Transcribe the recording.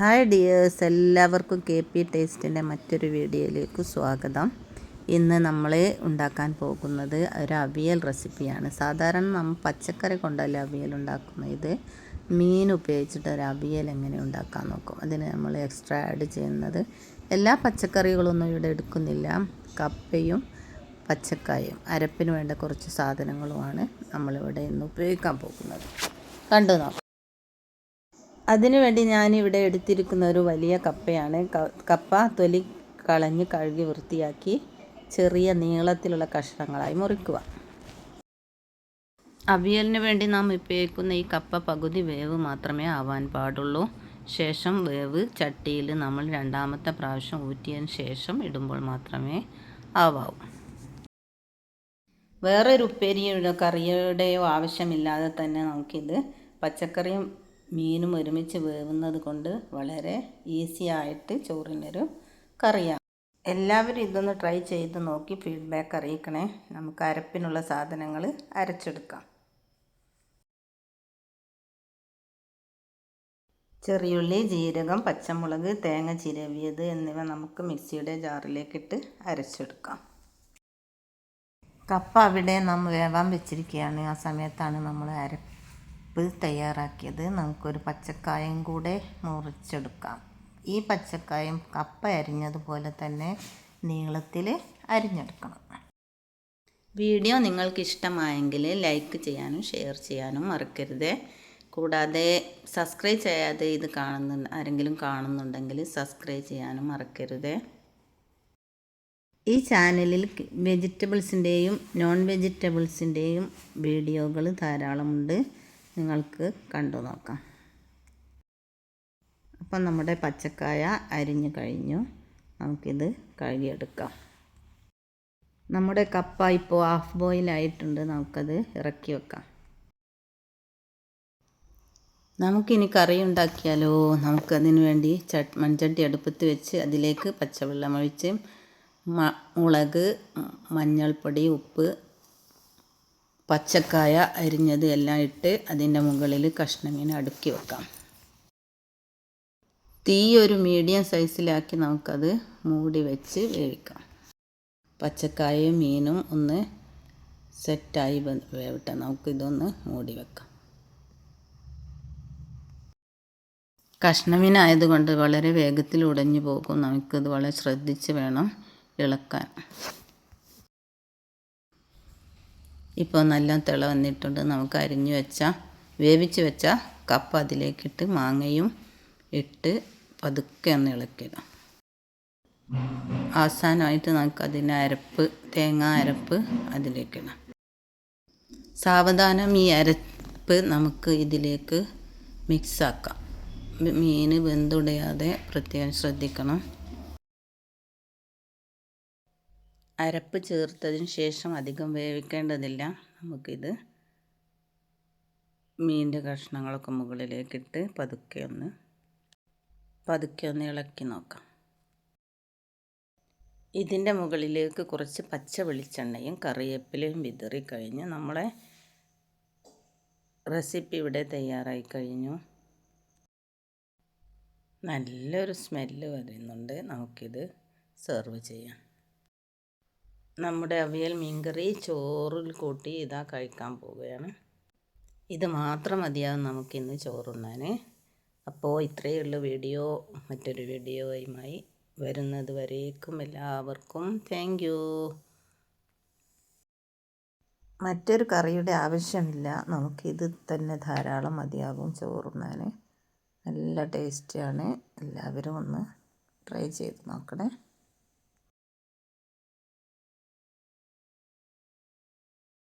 Hi dears എല്ലാവർക്കും K P ടേസ്റ്റിന്റെ മറ്റൊരു വീഡിയോയിലേക്ക് സ്വാഗതം. ഇന്ന് നമ്മൾ ഉണ്ടാക്കാൻ പോകുന്നത് ഒരു അവിയൽ റെസിപ്പിയാണ്. സാധാരണ നമ്മൾ പച്ചക്കറി കൊണ്ടല്ല അവിയൽ ഉണ്ടാക്കുന്നത്? ഇത് മീൻ ഉപയോഗിച്ചിട്ട് ഒരു അവിയൽ എങ്ങനെ ഉണ്ടാക്കാൻ നോക്കും? അതിന് നമ്മൾ എക്സ്ട്രാ ആഡ് ചെയ്യുന്നത് എല്ലാ പച്ചക്കറികളൊന്നും ഇവിടെ എടുക്കുന്നില്ല. കപ്പയും പച്ചക്കായും അരപ്പിന് വേണ്ട കുറച്ച് സാധനങ്ങളുമാണ് നമ്മളിവിടെ ഇന്ന് ഉപയോഗിക്കാൻ പോകുന്നത്. കണ്ടു നോക്കാം. അതിനുവേണ്ടി ഞാനിവിടെ എടുത്തിരിക്കുന്ന ഒരു വലിയ കപ്പയാണ്. കപ്പ തൊലി കളഞ്ഞ് കഴുകി വൃത്തിയാക്കി ചെറിയ നീളത്തിലുള്ള കഷ്ണങ്ങളായി മുറിക്കുക. അവിയലിന് വേണ്ടി നാം ഉപയോഗിക്കുന്ന ഈ കപ്പ പകുതി വേവ് മാത്രമേ ആവാൻ പാടുള്ളൂ. ശേഷം വേവ് ചട്ടിയിൽ നമ്മൾ രണ്ടാമത്തെ പ്രാവശ്യം ഊറ്റിയതിന് ശേഷം ഇടുമ്പോൾ മാത്രമേ ആവാവൂ. വേറൊരു ഉപ്പേരിയുടെ കറിയുടെയോ ആവശ്യമില്ലാതെ തന്നെ നമുക്കിത് പച്ചക്കറിയും മീനും ഒരുമിച്ച് വേവുന്നത് കൊണ്ട് വളരെ ഈസി ആയിട്ട് ചോറിനൊരു കറിയാണ്. എല്ലാവരും ഇതൊന്ന് ട്രൈ ചെയ്ത് നോക്കി ഫീഡ്ബാക്ക് അറിയിക്കണേ. നമുക്ക് അരപ്പിനുള്ള സാധനങ്ങൾ അരച്ചെടുക്കാം. ചെറിയുള്ളി ജീരകം പച്ചമുളക് തേങ്ങ ചിരവിയത് എന്നിവ നമുക്ക് മിക്സിയുടെ ജാറിലേക്കിട്ട് അരച്ചെടുക്കാം. കപ്പ അവിടെ നാം വേവാൻ വെച്ചിരിക്കുകയാണ്. ആ സമയത്താണ് നമ്മൾ അരപ്പ് തയ്യാറാക്കിയത് നമുക്കൊരു പച്ചക്കായും കൂടെ മുറിച്ചെടുക്കാം. ഈ പച്ചക്കായും കപ്പ അരിഞ്ഞതുപോലെ തന്നെ നീളത്തിൽ അരിഞ്ഞെടുക്കണം. വീഡിയോ നിങ്ങൾക്ക് ഇഷ്ടമായെങ്കിൽ ലൈക്ക് ചെയ്യാനും ഷെയർ ചെയ്യാനും മറക്കരുത്. കൂടാതെ സബ്സ്ക്രൈബ് ചെയ്യാതെ ഇത് കാണുന്നു ആരെങ്കിലും കാണുന്നുണ്ടെങ്കിൽ സബ്സ്ക്രൈബ് ചെയ്യാനും മറക്കരുത്. ഈ ചാനലിൽ വെജിറ്റബിൾസിന്റെയും നോൺ വെജിറ്റബിൾസിന്റെയും വീഡിയോകൾ ധാരാളമുണ്ട്. നിങ്ങൾക്ക് കണ്ടു നോക്കാം. അപ്പം നമ്മുടെ പച്ചക്കായ അരിഞ്ഞു കഴിഞ്ഞു. നമുക്കിത് കഴുകിയെടുക്കാം. നമ്മുടെ കപ്പ ഇപ്പോൾ ഹാഫ് ബോയിലായിട്ടുണ്ട് നമുക്കത് ഇറക്കി വെക്കാം. നമുക്കിനി കറി ഉണ്ടാക്കിയാലോ? നമുക്കതിന് വേണ്ടി ചട്ട് മൺചട്ടി അടുപ്പത്ത് വെച്ച് അതിലേക്ക് പച്ചവെള്ളം ഒഴിച്ച് മുളക് മഞ്ഞൾപ്പൊടി ഉപ്പ് പച്ചക്കായ അരിഞ്ഞത് എല്ലാം ഇട്ട് അതിന്റെ മുകളിൽ കഷ്ണമീൻ അടുക്കി വെക്കാം. തീ ഒരു മീഡിയം സൈസിലാക്കി നമുക്കത് മൂടി വെച്ച് വേവിക്കാം. പച്ചക്കായയും മീനും ഒന്ന് സെറ്റായി വേവട്ടെ. നമുക്കിതൊന്ന് മൂടി വെക്കാം. കഷ്ണമീനായതുകൊണ്ട് വളരെ വേഗത്തിൽ ഉടഞ്ഞു പോകും. നമുക്കിത് വളരെ ശ്രദ്ധിച്ച് വേണം ഇളക്കാൻ. ഇപ്പോൾ നല്ല തിള വന്നിട്ടുണ്ട്. നമുക്ക് അരിഞ്ഞു വെച്ച വേവിച്ച് വെച്ച കപ്പ അതിലേക്കിട്ട് മാങ്ങയും ഇട്ട് പതുക്കെ ഒന്ന് ഇളക്കിടാം അവസാനമായിട്ട് നമുക്ക് അതിന്റെ അരപ്പ് തേങ്ങ അരപ്പ് അതിലേക്കിടാം. സാവധാനം ഈ അരപ്പ് നമുക്ക് ഇതിലേക്ക് മിക്സാക്കാം മീൻ വെന്തുടയാതെ പ്രത്യേകം ശ്രദ്ധിക്കണം. അരപ്പ് ചേർത്തതിന് ശേഷം അധികം വേവിക്കേണ്ടതില്ല. നമുക്കിത് മീനിന്റെ കഷ്ണങ്ങളൊക്കെ മുകളിലേക്കിട്ട് പതുക്കെ ഒന്ന് പതുക്കെ ഒന്ന് ഇളക്കി നോക്കാം. ഇതിന്റെ മുകളിലേക്ക് കുറച്ച് പച്ച വെളിച്ചെണ്ണയും കറിവേപ്പിലയും വിതറി കഴിഞ്ഞ്. നമ്മളെ റെസിപ്പി ഇവിടെ തയ്യാറായി കഴിഞ്ഞു. നല്ലൊരു സ്മെല്ല് വരുന്നുണ്ട്. നമുക്കിത് സെർവ് ചെയ്യാം. നമ്മുടെ അവിയൽ മീൻകറി ചോറിൽ കൂട്ടി ഇതാ കഴിക്കാൻ പോവുകയാണ്. ഇത് മാത്രം മതിയാകും നമുക്കിന്ന് ചോറുണ്ണാൻ. അപ്പോൾ ഇത്രയേ ഉള്ളൂ വീഡിയോ. മറ്റൊരു വീഡിയോയുമായി വരുന്നത് വരേക്കും എല്ലാവർക്കും താങ്ക് മറ്റൊരു കറിയുടെ ആവശ്യമില്ല. നമുക്കിത് തന്നെ ധാരാളം മതിയാകും ചോറുണ്ണാൻ. നല്ല ടേസ്റ്റിയാണ് എല്ലാവരും ഒന്ന് ട്രൈ ചെയ്ത് നോക്കണേ.